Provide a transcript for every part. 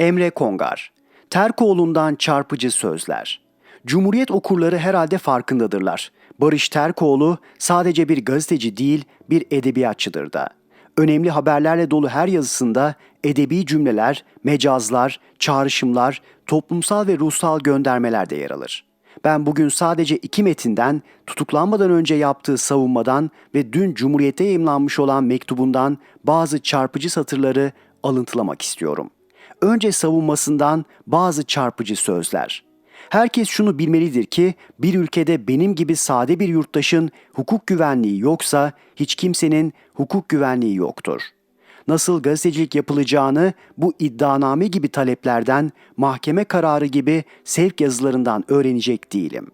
Emre Kongar Terkoğlu'ndan çarpıcı sözler. Cumhuriyet okurları herhalde farkındadırlar. Barış Terkoğlu sadece bir gazeteci değil, bir edebiyatçıdır da. Önemli haberlerle dolu her yazısında edebi cümleler, mecazlar, çağrışımlar, toplumsal ve ruhsal göndermeler de yer alır. Ben bugün sadece iki metinden, tutuklanmadan önce yaptığı savunmadan ve dün Cumhuriyet'te yayımlanmış olan mektubundan bazı çarpıcı satırları alıntılamak istiyorum. Önce savunmasından bazı çarpıcı sözler. Herkes şunu bilmelidir ki bir ülkede benim gibi sade bir yurttaşın hukuk güvenliği yoksa hiç kimsenin hukuk güvenliği yoktur. Nasıl gazetecilik yapılacağını bu iddianame gibi taleplerden, mahkeme kararı gibi sevk yazılarından öğrenecek değilim.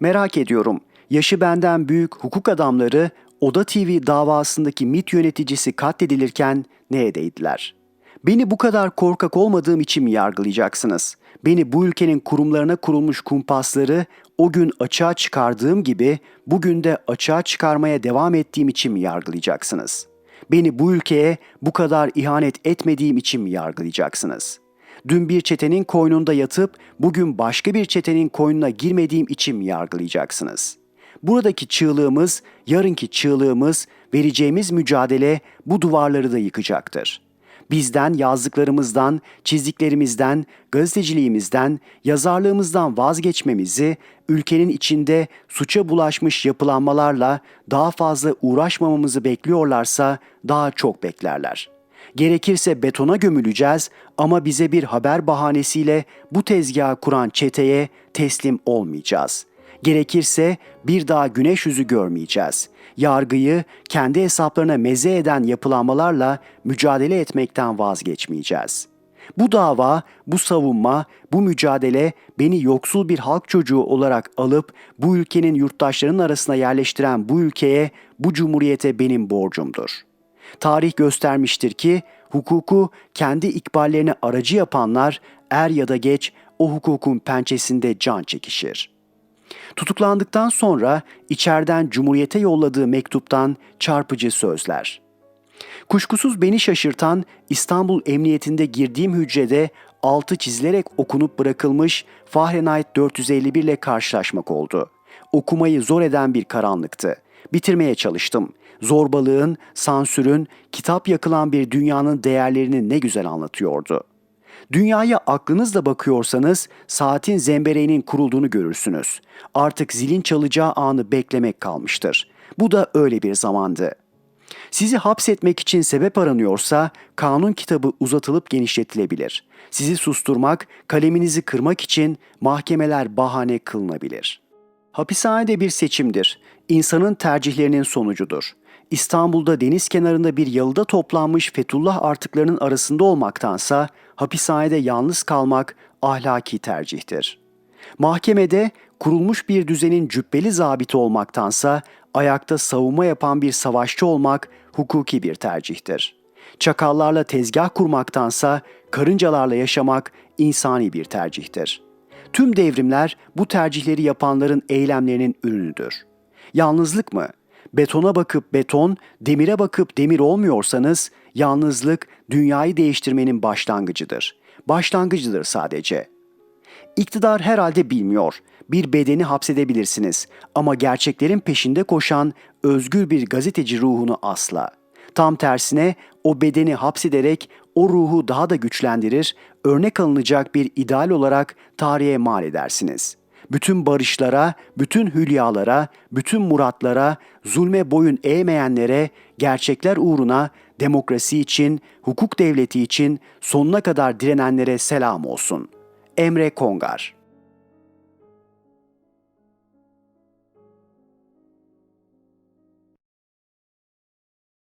Merak ediyorum, yaşı benden büyük hukuk adamları Oda TV davasındaki MIT yöneticisi katledilirken ne edeydiler? Beni bu kadar korkak olmadığım için mi yargılayacaksınız? Beni bu ülkenin kurumlarına kurulmuş kumpasları o gün açığa çıkardığım gibi bugün de açığa çıkarmaya devam ettiğim için mi yargılayacaksınız? Beni bu ülkeye bu kadar ihanet etmediğim için mi yargılayacaksınız? Dün bir çetenin koynunda yatıp bugün başka bir çetenin koynuna girmediğim için mi yargılayacaksınız? Buradaki çığlığımız, yarınki çığlığımız, vereceğimiz mücadele bu duvarları da yıkacaktır.'' Bizden, yazdıklarımızdan, çizdiklerimizden, gazeteciliğimizden, yazarlığımızdan vazgeçmemizi, ülkenin içinde suça bulaşmış yapılanmalarla daha fazla uğraşmamamızı bekliyorlarsa daha çok beklerler. Gerekirse betona gömüleceğiz ama bize bir haber bahanesiyle bu tezgahı kuran çeteye teslim olmayacağız. Gerekirse bir daha güneş yüzü görmeyeceğiz. Yargıyı kendi hesaplarına meze eden yapılanmalarla mücadele etmekten vazgeçmeyeceğiz. Bu dava, bu savunma, bu mücadele beni yoksul bir halk çocuğu olarak alıp bu ülkenin yurttaşlarının arasına yerleştiren bu ülkeye, bu cumhuriyete benim borcumdur. Tarih göstermiştir ki hukuku kendi ikballerine aracı yapanlar er ya da geç o hukukun pençesinde can çekişir.'' Tutuklandıktan sonra içeriden Cumhuriyete yolladığı mektuptan çarpıcı sözler. Kuşkusuz beni şaşırtan İstanbul Emniyetinde girdiğim hücrede altı çizilerek okunup bırakılmış Fahrenheit 451 ile karşılaşmak oldu. Okumayı zor eden bir karanlıktı. Bitirmeye çalıştım. Zorbalığın, sansürün, kitap yakılan bir dünyanın değerlerini ne güzel anlatıyordu.'' Dünyaya aklınızla bakıyorsanız saatin zembereğinin kurulduğunu görürsünüz. Artık zilin çalacağı anı beklemek kalmıştır. Bu da öyle bir zamandı. Sizi hapsetmek için sebep aranıyorsa kanun kitabı uzatılıp genişletilebilir. Sizi susturmak, kaleminizi kırmak için mahkemeler bahane kılınabilir. Hapishane de bir seçimdir. İnsanın tercihlerinin sonucudur. İstanbul'da deniz kenarında bir yalıda toplanmış Fethullah artıklarının arasında olmaktansa hapishanede yalnız kalmak ahlaki tercihtir. Mahkemede kurulmuş bir düzenin cübbeli zabiti olmaktansa ayakta savunma yapan bir savaşçı olmak hukuki bir tercihtir. Çakallarla tezgah kurmaktansa karıncalarla yaşamak insani bir tercihtir. Tüm devrimler bu tercihleri yapanların eylemlerinin ürünüdür. Yalnızlık mı? Betona bakıp beton, demire bakıp demir olmuyorsanız yalnızlık dünyayı değiştirmenin başlangıcıdır. Başlangıcıdır sadece. İktidar herhalde bilmiyor. Bir bedeni hapsedebilirsiniz ama gerçeklerin peşinde koşan özgür bir gazeteci ruhunu asla. Tam tersine o bedeni hapsederek o ruhu daha da güçlendirir, örnek alınacak bir ideal olarak tarihe mal edersiniz.'' Bütün barışlara, bütün hülyalara, bütün muratlara, zulme boyun eğmeyenlere, gerçekler uğruna, demokrasi için, hukuk devleti için sonuna kadar direnenlere selam olsun. Emre Kongar